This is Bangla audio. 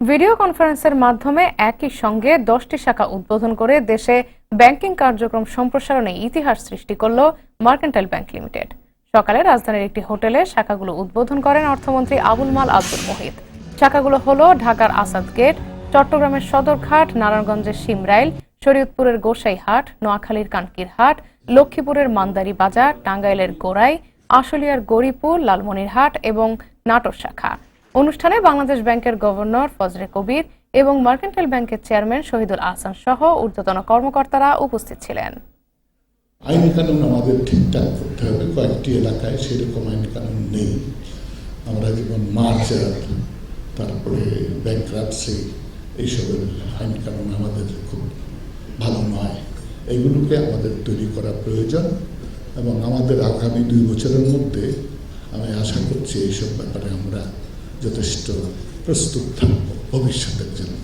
ভিডিও কনফারেন্সের মাধ্যমে একই সঙ্গে দশটি শাখা উদ্বোধন করে দেশে ব্যাংকিং কার্যক্রম সম্প্রসারণে ইতিহাস সৃষ্টি করল মার্কেন্টাইল ব্যাংক লিমিটেড। সকালে রাজধানীর একটি হোটেলে শাখাগুলো উদ্বোধন করেন অর্থমন্ত্রী আবুল মাল আব্দুল মোহিত। শাখাগুলো হলো ঢাকার আসাদ গেট, চট্টগ্রামের সদরঘাট, নারায়ণগঞ্জের সিমরাইল, শরীয়তপুরের গোসাইহাট, নোয়াখালীর কানকির হাট, লক্ষ্মীপুরের মান্দারি বাজার, টাঙ্গাইলের গোড়াই, আশুলিয়ার গরিপুর লালমনিরহাট এবং নাটোর শাখা। অনুষ্ঠানে বাংলাদেশ ব্যাংকের গভর্নর ফজরে কবির এবং মার্কেন্টাইল ব্যাংকের চেয়ারম্যান শহীদুল আহসান সহ ঊর্ধ্বতন কর্মকর্তারা উপস্থিত ছিলেন। আইন কানুন আমাদের ঠিকঠাক করতে হবে। কয়েকটি এলাকায় সেরকম আইন কানুন নেই। আমরা যেমন মার্চার তারপরে ব্যাংক্রাপসি এইসবের আইন কানুন আমাদের খুব ভালো নয়। এগুলোকে আমাদের তৈরি করা প্রয়োজন এবং আমাদের আগামী দুই বছরের মধ্যে আমি আশা করছি এইসব ব্যাপারে আমরা যথেষ্ট প্রস্তুত থাকব ভবিষ্যতের জন্য।